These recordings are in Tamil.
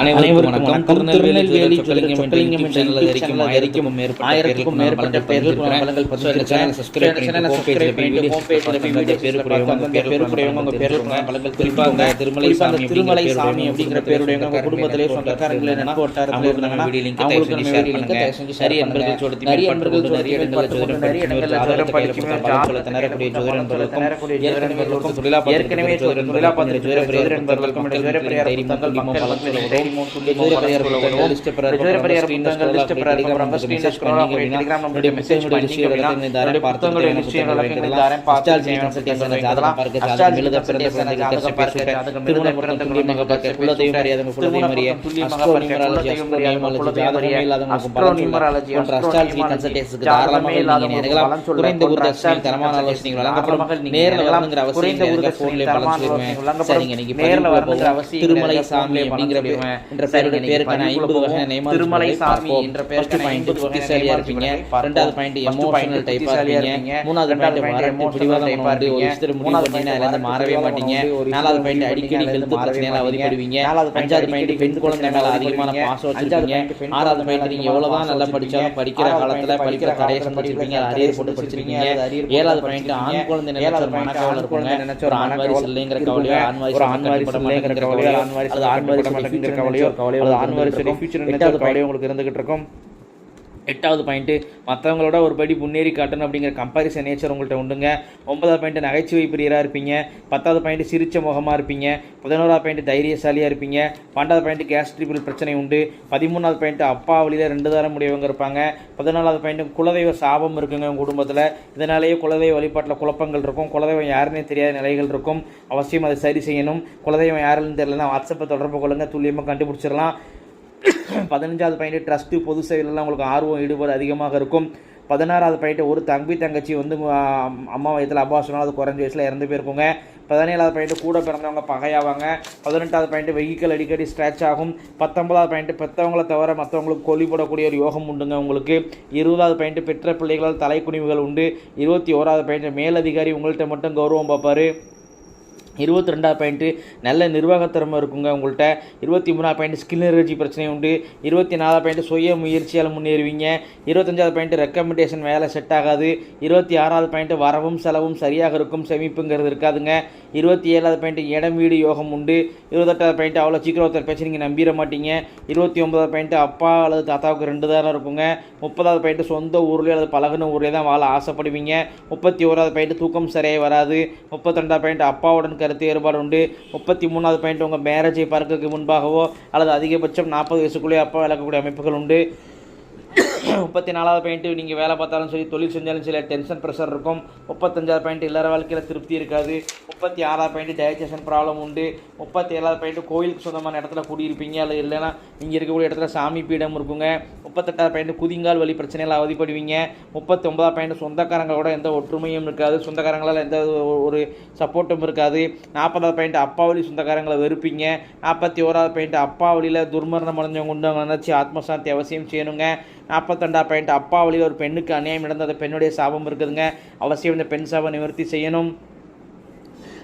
அனைவருக்கும் வணக்கம் திருநெல்வேலி சொக்கலிங்கம் சேனல் வரைக்கும் ஆயிரத்துக்கும் மேற்பட்ட ஆயிரத்துக்கும் மேற்பட்ட பேர்கள் பலன்கள் சேனல் சப்ஸ்கிரைப் பண்ணி சப்ஸ்கிரைப் பண்ணி ஹோம் பேஜ்ல போய் வீடியோ பேர் புரியவங்க உங்க பேர் புரியவங்க உங்க பேர் பலன்கள் குறிப்பா அந்த திருமலை குறிப்பா அந்த சாமி திருமலை சாமி அப்படிங்கிற பேருடைய உங்க குடும்பத்திலே சொந்தக்காரங்களே நட்பு வட்டாரங்களே இருந்தாங்கன்னா அவங்களுக்கு நம்ம வீடியோ லிங்க் தயவு செஞ்சு ஷேர் நிறைய பண்ணுங்க அன்பர்கள் சோடத்தி நிறைய மேற்பட்டு அன்பர்கள் நிறைய இடங்களில் ஜோதிடம் நிறைய இடங்களில் ஜோதிடம் படிக்கும் பலன் திணறக்கூடிய ஜோதிட நண்பர்களுக்கும் திணறக்கூடிய ஜோதிட ஏற்கனவே நண்பர்களுக்கும் தொழிலா ஏற்கனவே தொழிலா பார்த்துட்டு ஜோதிட பிரியர் நண்பர்களுக்கும் ஜோதிட பிரியர் புத்தகங்கள் மக்கள் குறைந்த ஊர்தட்சணை தரமான ஆலோசனைகள் வழங்கப்படும் நேரில் வரணுங்கிற அவசியம் குறைந்த. சரிங்க இன்னைக்கு நேர்ல வரணுங்கிற. அவசியம் திருமலை. சாமி அப்படிங்கிற என்ற பேருடைய பேருக்கான ஐம்பது வகையான திருமலை. சாமி பேருக்கான ஐம்பது புத்திசாலியா இருப்பீங்க. ரெண்டாவது பாயிண்ட் எமோஷனல் டைப்பா இருப்பீங்க. மூணாவது பாயிண்ட் வரட்டு இருப்பீங்க. மூணாவது அதுல இருந்து மாறவே மாட்டீங்க நாலாவது பாயிண்ட் அடிக்கடி ஹெல்த் பிரச்சனையால. அவதிப்படுவீங்க அஞ்சாவது பாயிண்ட் பெண் health குழந்தை மேல அதிகமான. பாசம் பெண் ஆறாவது பாயிண்ட் நீங்க எவ்வளவுதான் நல்லா. படிச்சாலும் படிக்கிற காலத்துல படிக்கிற தடையை படிக்கிற அரியர் போட்டு அரியர் ஏழாவது பாயிண்ட் ஆண். குழந்தை நினைச்ச மனக்கவலை குழந்தை நினைச்ச ஒரு ஒரு ஆண் வாரிசு மனக்கவலை இல்லைங்கிற. கவலையோ ஆண் வாரிசு ஒரு ஆண் வாரிசு கட்டப்பட இல்லைங்கிற மாட்டேங்கிற கவலையோ கவலையோ ஆண் வாரிசு கவலையோ கவலையோ ஆண் வாரிசு எட்டாவது நினைச்ச கவலையோ உங்களுக்கு இருந்துகிட்டு இருக்கும். எட்டாவது பாயிண்ட்டு மற்றவங்களோட ஒரு படி முன்னேறி காட்டணும் அப்படிங்கிற கம்பாரிசன் நேச்சர் உங்கள்கிட்ட உண்டுங்க. ஒன்பதாவது பாயிண்ட் நகைச்சுவை பிரியராக இருப்பீங்க. பத்தாவது பாயிண்ட் சிரிச்ச முகமாக இருப்பீங்க. பதினோராவது பாயிண்ட் தைரியசாலியாக இருப்பீங்க. பன்னெண்டாவது பாயிண்ட் கேஸ் ட்ரிபிள் பிரச்சனை உண்டு. பதிமூணாவது பாயிண்ட் அப்பா வழியில் ரெண்டு தரம் முடியவங்க இருப்பாங்க. பதினாலாவது பாயிண்ட் குலதெய்வ சாபம் இருக்குங்க உங்கள் குடும்பத்தில். இதனாலேயே குலதெய்வ வழிபாட்டில் குழப்பங்கள் இருக்கும். குலதெய்வம் யாருன்னே தெரியாத நிலைகள் இருக்கும். அவசியம் அதை சரி செய்யணும். குலதெய்வம் யாருன்னு தெரியலன்னா வாட்ஸ்அப்பை தொடர்பு கொள்ளுங்க. துல்லியமாக கண்டுபிடிச்சிடலாம். பதினஞ்சாவது பாயிண்ட் ட்ரஸ்ட்டு பொது சேவையிலலாம் உங்களுக்கு ஆர்வம் ஈடுபாடு அதிகமாக இருக்கும். பதினாறாவது பாயிண்ட் ஒரு தம்பி தங்கச்சி வந்து அம்மா வயதில் அப்பா சொன்னால் அது குறைஞ்ச வயசில் இறந்து போயிருக்குங்க. பதினேழாவது பாயிண்ட் கூட பிறந்தவங்க பகையாவாங்க. பதினெட்டாவது பாயிண்ட் வெஹிக்கல் அடிக்கடி ஸ்ட்ராச் ஆகும். பத்தொன்பதாவது பாயிண்ட் பெற்றவங்கள தவிர மற்றவங்களுக்கு கொல்லிப்படக்கூடிய ஒரு யோகம் உண்டுங்க உங்களுக்கு. இருபதாவது பாயிண்ட் பெற்ற பிள்ளைகளால் தலைக்குனிவுகள் உண்டு. இருபத்தி ஓராவது பாயிண்ட் மேலதிகாரி உங்கள்கிட்ட மட்டும் கௌரவம் பார்ப்பாரு. இருபத்தி ரெண்டாவது பாயிண்ட்டு நல்ல நிர்வாகத்திறமை இருக்குங்க உங்கள்கிட்ட இருபத்தி மூணாவது பாயிண்ட் ஸ்கில் எனர்ஜி பிரச்சனை உண்டு. இருபத்தி நாலாவது பாயிண்ட் சுய முயற்சியால் முன்னேறுவீங்க. இருபத்தஞ்சாவது பாயிண்ட் ரெக்கமெண்டேஷன் வேலை செட் ஆகாது. இருபத்தி ஆறாவது பாயிண்ட் வரவும் செலவும் சரியாக இருக்கும். சேமிப்புங்கிறது இருக்காதுங்க. இருபத்தி ஏழாவது பாயிண்ட் இடம் வீடு யோகம் உண்டு. இருபத்தெட்டாவது பாயிண்ட் அவ்வளோ சீக்கிரம் ஒருத்தர் பேச்சு நீங்கள் நம்பிட மாட்டீங்க. இருபத்தி ஒன்பதாவது பாயிண்ட் அப்பா அல்லது தாத்தாவுக்கு ரெண்டு தாரம் இருக்குங்க. முப்பதாவது பாயிண்ட் சொந்த ஊர்லேயே அல்லது பழகுன ஊர்லேயே தான் வாழ ஆசைப்படுவீங்க. முப்பத்தி ஓராவது பாயிண்ட் தூக்கம் சரியாக வராது. முப்பத்தி ரெண்டாவது பாயிண்ட் அப்பாவுடன் கருத்து வேறுபாடு உண்டு முப்பத்தி மூணாவது பாயிண்ட் உங்கள் மேரேஜை பார்க்கறதுக்கு முன்பாகவோ அல்லது அதிகபட்சம் நாற்பது வயசுக்குள்ளேயே அப்பா விளக்கக்கூடிய அமைப்புகள் உண்டு. முப்பத்தி நாலாவது பாயிண்ட்டு நீங்கள் வேலை பார்த்தாலும் சரி தொழில் செஞ்சாலும் சரி டென்ஷன் ப்ரெஷர் இருக்கும். முப்பத்தஞ்சாவது பாயிண்ட் இல்லற வாழ்க்கையில் திருப்தி இருக்காது. முப்பத்தி ஆறாவது பாயிண்ட் டைஜஷன் ப்ராப்ளம் உண்டு. முப்பத்தி ஏழாவது பாயிண்ட் கோயிலுக்கு சொந்தமான இடத்துல குடியிருப்பீங்க அல்லது இல்லைன்னா இங்கே இருக்கக்கூடிய இடத்துல சாமி பீடம் இருக்குங்க. முப்பத்தெட்டாவது பாயிண்ட் குதிங்கால் வழி பிரச்சனையில் அவதிப்படுவீங்க. முப்பத்தி ஒன்பதாவது பாயிண்ட் சொந்தக்காரங்களோட எந்த ஒற்றுமையும் இருக்காது. சொந்தக்காரங்களால் எந்த ஒரு- ஒரு சப்போர்ட்டும் இருக்காது. நாற்பதாவது பாயிண்ட் அப்பா வழி சொந்தக்காரங்களை வெறுப்பீங்க. நாற்பத்தி ஓராவது பாயிண்ட் அப்பா வழியில் துர்மரணம் அடைஞ்சவங்க உண்டு. அவங்க நினச்சி ஆத்மசாந்தி அவசியம் செய்யணுங்க. நாற்பத்தெண்டா பாயிண்ட் அப்பா வழியில் ஒரு பெண்ணுக்கு அநியாயம் நடந்த அந்த பெண்ணுடைய சாபம் இருக்குதுங்க. அவசியம் இந்த பெண் சாபம் நிவர்த்தி செய்யணும்.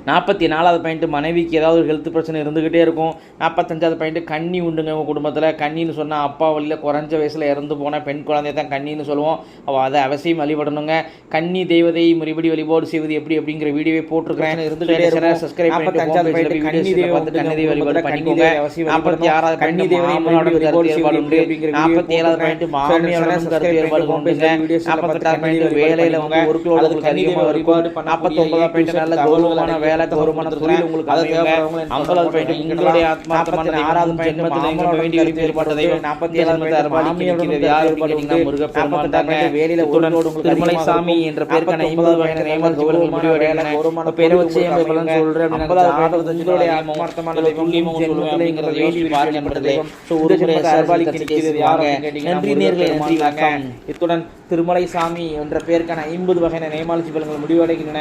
நாற்பத்தி நாலாவது பாயிண்ட்டு மனைவிக்கு ஏதாவது ஒரு ஹெல்த் பிரச்சனை இருந்துக்கிட்டே இருக்கும். நாற்பத்தஞ்சாவது பாயிண்ட்டு கன்னி உண்டுங்க உங்கள் குடும்பத்தில். கன்னின்னு சொன்னால் அப்பா வழியில் குறைஞ்ச வயசில் இறந்து போன பெண் குழந்தைய தான் கன்னின்னு சொல்லுவோம். அவள் அதை அவசியம் வழிபடணுங்க. கன்னி தெய்வதை முறைப்படி வழிபாடு செய்வது எப்படி அப்படிங்கிற வீடியோவை போட்டிருக்கிறேன். இருந்துகிட்டே இருக்கும். சப்ஸ்கிரைப் பண்ணிட்டு பாயிண்ட் கன்னி தெய்வம் உண்டுங்க வழிபாடு பண்ணிக்கோங்க. நாற்பத்தி ஆறாவது உண்டு அப்படிங்கிற நாற்பத்தி ஏழாவது பாயிண்ட் மாமியாரோட கருத்து வேறுபாடு எல்லாம் பார்த்து நாற்பத்தெட்டாவது பாயிண்ட் வேலையில் வந்து ஒரு கிலோ கன்னி தெய்வம் வழிபாடு நாற்பத்தொன்பதாம் பாயிண்ட் நல்ல கௌரவமான வேலை தொழில் உங்களுக்கு அது. தேவைப்படுறவங்க ஐம்பதாவது பாயிண்ட் உங்களுடைய ஆத்மார்த்தமான ஆறாவது ஜென்மத்தில் வேண்டி ஏற்பட்ட தெய்வம். நாற்பத்தி நிற்கிறது யார் முருகப்பெருமான் தாங்க. வேலையில உங்களுக்கு திருமலை சாமி. என்ற பேருக்கான ஐம்பது வகையான நியமங்கள் கௌரவங்கள் முடிவடைகின்றன. கௌரவமான இப்ப பேரை வச்சு. சொல்றேன் ஐம்பதாவது உங்களுடைய ஆத்மார்த்தமான தெய்வம் சொல்லுவேன் வேண்டி பாருங்க நன்றி நேர்களே, நன்றி. வணக்கம். இத்துடன் திருமலை சாமி என்ற பெயருக்கான ஐம்பது வகையான நேமாலஜி பலன்கள் முடிவடைகின்றன